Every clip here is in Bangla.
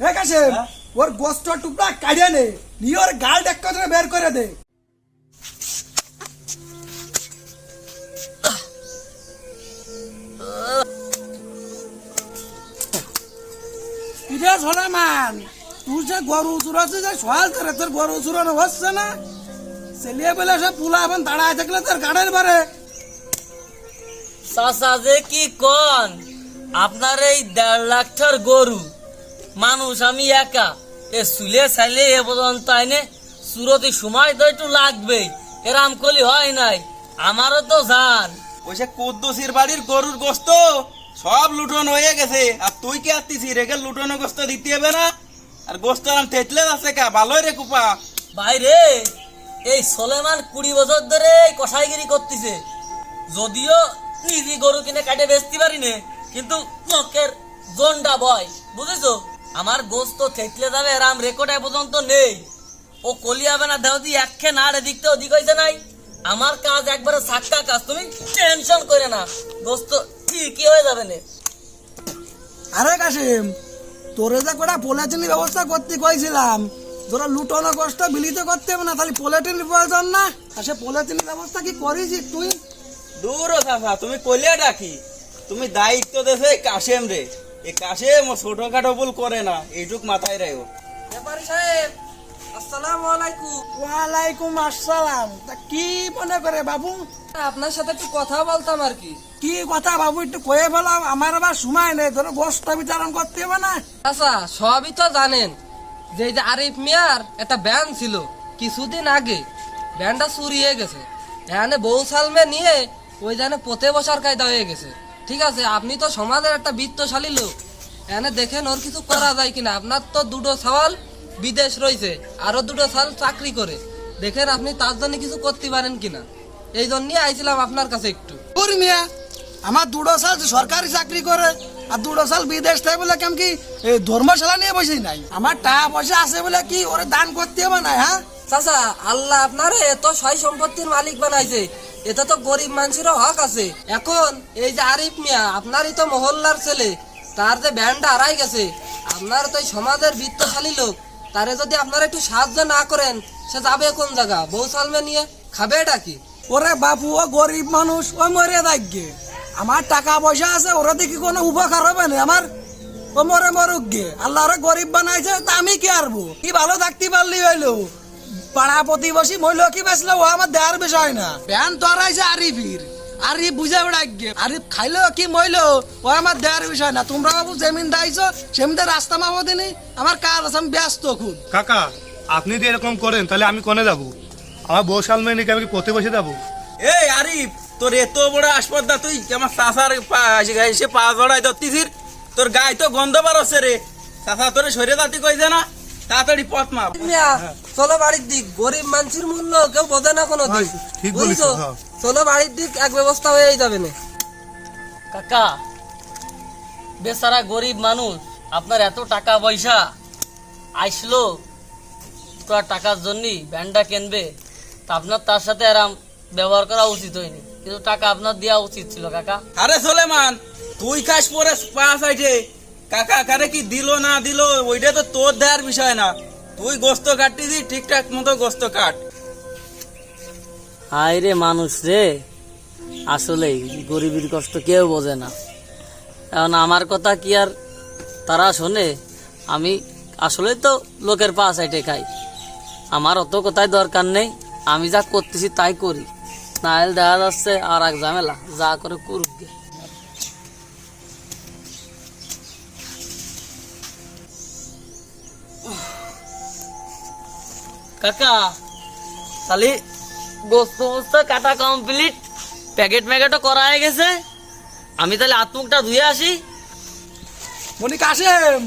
এ কাশেম ওর গোস্ত টুকরা কাটিয়ে নে নিয়ে ওর গাল এক করে বের করে দে। কিরে সোলেমান তুই যে গরু চুরাচ্ছে যে সহাল করে তোর গরু চুরানো হচ্ছে না? ছেলে বেলে সব পুলা এখন দাঁড়ায় থাকলে তোর গাড়ের বারে। চাচা যে কি কন আপনার এই দেড় লাখটার গরু। মানুষ আমি একা। এ চুলে চাইলে এ পর্যন্ত আইনে সুরতি সময় তো একটু লাগবেই। এরাম কলি হয় নাই। আমারও তো জান। ওই সে কুদ্দুসির বাড়ির গরুর গোস্ত সব লুটন হয়ে গেছে। আর তুই কে আত্মিছি রেখে লুটনো গোস্ত দিতে হবে না? আর গোস্ত আম থেতলে আছে কা? ভালোই রে কুপা। বাইরে এই সোলেমান কুড়ি বছর ধরে এই কষাইগিরি করতেছে। যদিও নিজে গরু কিনে কাটে বেচতে পারি নে কিন্তু লোকের জন্ডা বয় বুঝেছ? আমার গোস্ত থেকলে যাবে এরাম রেকর্ড এ পর্যন্ত নেই। ও কলিয়াবে না দেহ দিয়ে একখে না এদিক থেকে ওদিক হয়েছে নাই। আমার কাজ একবারে সাক্কা কাজ তুমি টেনশন করে না। গোস্ত ঠিকই হয়ে যাবে না? আরে কাশিম তোরে যে কটা পোলাচিনি ব্যবস্থা করতে কইছিলাম তোরা লুটোনো কষ্ট বিলিত করতে হবে না তাহলে পোলাটিনের প্রয়োজন না? আর সে পোলাচিনির ব্যবস্থা কি করেছিস তুই? দূর চাচা তুমি কইলে ডাকি তুমি দায়িত্ব দেছে কাশেম রে। কাশেম ছোটখাটো ভুল করে না এইটুক মাথায় রাখো। ব্যাপারী সাহেব আসসালামু আলাইকুম। ওয়ালাইকুম আসসালাম। তা কি মনে করে বাবু? আপনার সাথে একটু কথা বলতাম আর কি। কি কথা বাবু একটু কয়ে ফেলাম আমার আবার সময় নেই ধরো গোষ্ঠ বিচারণ করতে হবে না। আচ্ছা সবই তো জানেন যে এই যে আরিফ মিয়ার একটা ব্যান ছিল কিছুদিন আগে। ব্যানটা চুরি হয়ে গেছে। এখানে বউ সালমে নিয়ে ওই জানে পথে বসার কায়দা হয়ে গেছে। ঠিক আছে আপনি তো সমাজের একটা বৃত্তশালী লোক। এখানে দেখেন ওর কিছু করা যায় কিনা। আপনার তো দুটো সওয়াল বিদেশ রয়েছে আরও দুটো সাল চাকরি করে। দেখেন আপনি তার জন্য কিছু করতে পারেন কিনা। এই জন্যই আইছিলাম আপনার কাছে একটু। মিয়া আমার দুটো সাল সরকারি চাকরি করে আর দুটো সাল বিদেশ থেকে বলে কেমন কি ধর্মশালা নিয়ে বসেই নাই। আমার টাকা পয়সা আছে বলে কি ওরে দান করতে হবে না হ্যাঁ? চাচা আল্লাহ আপনারে এত সয় সম্পত্তির মালিক বানাইছে। এটা তো গরিব মানুষেরও হক আছে। এখন এই যে আরিফ মিয়া, আপনারই তো মহল্লার ছেলে, তার যে ব্যান্ডটা হারাই গেছে, আপনার তো সমাজের বৃত্তশালী লোক, তারে যদি আপনারা একটু সাহায্য না করেন, সে যাবে কোন জায়গা? বউ সালমে নিয়ে খাবে এটা কি? ওরে বাপু, ও গরিব মানুষ, ও মরে থাকবে আমার টাকা পয়সা আছে, ওরা দেখি কোনো উপকার হবে না আমার। ও মরে মরুক গে। আল্লাহ ওরা গরিব বানাইছে, তা আমি কি আরবো কি ভালো থাকতে পারলি হইল? পাড়া প্রতিবেশী মহিল কি বেসলে ও আমার দেওয়ার বিষয় না। প্যান তো হারাইছে আরিফির আরিফ বুঝে বেড়াইগে আরিফ খাইলো কি মইল ও আমার দেওয়ার বিষয় না। তোমরা বাবু জমিন দাইছো সেমিতে রাস্তা মাবো দিনি আমার কাজ আছে আমি ব্যস্ত খুব। কাকা আপনি যদি এরকম করেন তাহলে আমি কোনে যাব? আমার বউ সালমে নিকে আমি বসে যাব? এই আরিফ তোর এত বড় আসপর্দা তুই আমার চাষার এসে পা জড়াই ধরতিছিস? তোর গায়ে তো গন্ধ বারছে রে। চাষা তোরে সরে যাতি কইছে না? তাড়াতাড়ি পথ চলো বাড়ির দিক। গরিব মানুষের মূল্য কেউ বোঝে না কোনো দিক। হ্যাঁ, ঠিক বলেছ, বুঝছ হ্যাঁ। চলো বাড়ির দিক এক ব্যবস্থা হয়েই যাবে না। কাকা বেচারা গরিব মানুষ আপনার এত টাকা পয়সা। আইসলো তার টাকার জন্যই ব্যান্ডটা কিনবে। তা আপনার তার সাথে আরাম ব্যবহার করা উচিত হয়নি। কিন্তু টাকা আপনার দেওয়া উচিত ছিল কাকা। আরে সোলেমান তুই খাস পরে পা সাইডে কাকা, কারে কি দিল না দিল, ওইটা তো তোর দেওয়ার বিষয় না। তুই গোস্ত কাটতি দি ঠিকঠাক মতো গোস্ত কাট। হায় রে মানুষ রে। আসলেই গরিবের কষ্ট কেউ বোঝে না। এখন আমার কথা কি আর তারা শোনে? আমি আসলে তো লোকের পা সাইডে খাই। আমার অত কথাই দরকার নেই, আমি যা করতেছি তাই করি। না হলে দেখা যাচ্ছে আর এক ঝামেলা, যা করে করুক কাকা তাহলে গোস্ত মোস্ত কাটা কমপ্লিট প্যাকেট ম্যাকেটও করা হয়ে গেছে। আমি তাহলে আত্মুকটা ধুয়ে আসি। মনি কাশেম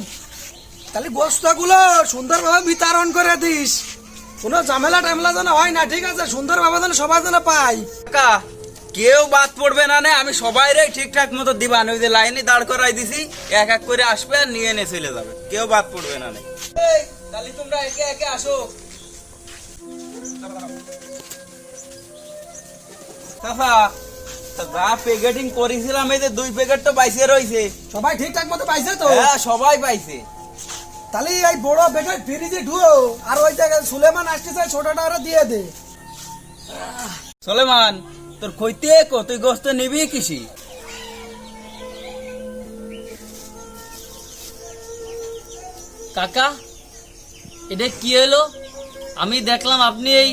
তাহলে গোস্তগুলো সুন্দরভাবে বিতরণ করে দিস। কোনো ঝামেলা টামেলা যেন হয় না ঠিক আছে? সুন্দরভাবে যেন সবাই যেন পাই কাকা কেউ বাদ পড়বে না নে আমি সবাই রে ঠিকঠাক মতো দিবান ওই যে লাইনে দাঁড় করাই দিছি এক এক করে আসবে আর নিয়ে নে চলে যাবে। কেউ বাদ পড়বে না নে। এই, তাহলে তোমরা একে একে আসো। চাচা, যা প্যাকেটিং করেছিলাম এই যে দুই প্যাকেট তো বাইসে রয়েছে সবাই ঠিকঠাক মতো পাইছে তো? হ্যাঁ সবাই পাইছে। তাহলে এই বড় বেটা ফ্রিজে ঢুয়ো আর ওই জায়গায় সুলেমান আসতেছে ছোটটা ওরা দিয়ে দে। সোলেমান তোর কইতে কো? তুই গোস্ত নিবি কিসি? কাকা এটা কি হলো? আমি দেখলাম আপনি এই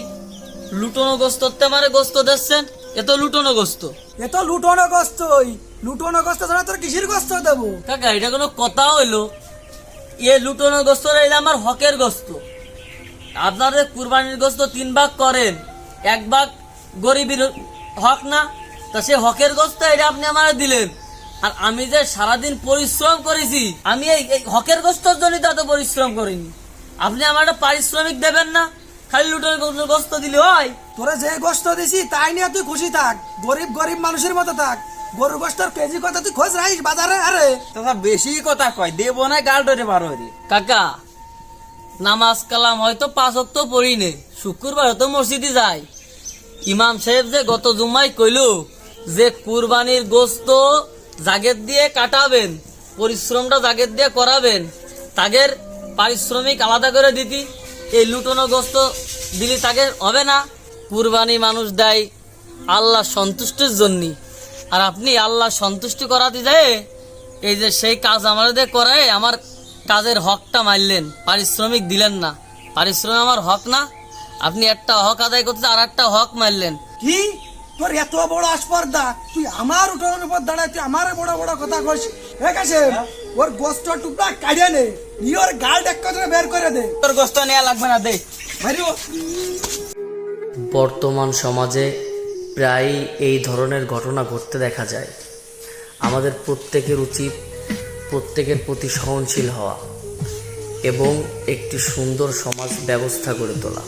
লুটোনো গোস্ত মারে গোস্ত দিচ্ছেন। এ তো লুটোনো গোস্ত। এ তো লুটোনো গোস্ত ওই। লুটোনো গোস্ত ছাড়া তোর কিসির গোস্ত দেবো? কাকা এটা কোনো কথা হইল? এ লুটোনো গোস্ত এটা আমার হকের গোস্ত। আপনাদের কুরবানির গোস্ত তিন ভাগ করেন এক ভাগ গরিবের হক না তা সে হকের গোস্ত এটা আপনি আমার দিলেন। আর আমি যে সারাদিন পরিশ্রম করেছি আমি এই এই হকের গোস্তর জন্য তো পরিশ্রম করিনি। আপনি আমার একটা পারিশ্রমিক দেবেন না। খালি লুটোনো গোস্ত- গোস্ত দিলে হয়। তোরা যে গোস্ত দিছি তাই নিয়ে তুই খুশি থাক। গরিব গরিব মানুষের মতো থাক। গরু গোস্তর কেজি কথা তুই খোঁজ রাখিস বাজারে আরে। তোরা বেশি কথা কয় দেব না গাল ধরে বারো রে কাকা নামাজ কালাম হয়তো পাঁচ অক্ত পড়ি নে। শুক্রবার হয়তো মসজিদে যাই ইমাম সাহেব যে গত জুমাই কইল যে কুরবানির গোস্ত জাগের দিয়ে কাটাবেন পরিশ্রমটা জাগের দিয়ে করাবেন তাগের পারিশ্রমিক আলাদা করে দিতি, এই লুটোনো গোস্ত দিলি তাকে হবে না। কুরবানি মানুষ দেয় আল্লাহ সন্তুষ্টির জন্যই আর আপনি আল্লাহ সন্তুষ্টি করাতে যায়, এই যে সেই কাজ আমাদের করায়, আমার কাজের হকটা মারলেন, পারিশ্রমিক দিলেন না। পারিশ্রমিক আমার হক না, আপনি একটা হক আদায় করতে আর একটা হক মারলেন। কি? তোর এত বড় আসপর্দা তুই আমার উঠোনের উপর দাঁড়ায়, তুই আমার বড় বড় কথা কইস। ঠিক আছে ওর গোস্ত টুকরা কাটিয়ে নে। ই ওর গাল করে বের করে দে। তোর গোস্ত নেওয়া লাগবে না দে। মারিও বর্তমান সমাজে প্রায়ই এই ধরনের ঘটনা ঘটতে দেখা যায়। আমাদের প্রত্যেকের উচিত প্রত্যেকের প্রতি সহনশীল হওয়া এবং একটি সুন্দর সমাজ ব্যবস্থা গড়ে তোলা।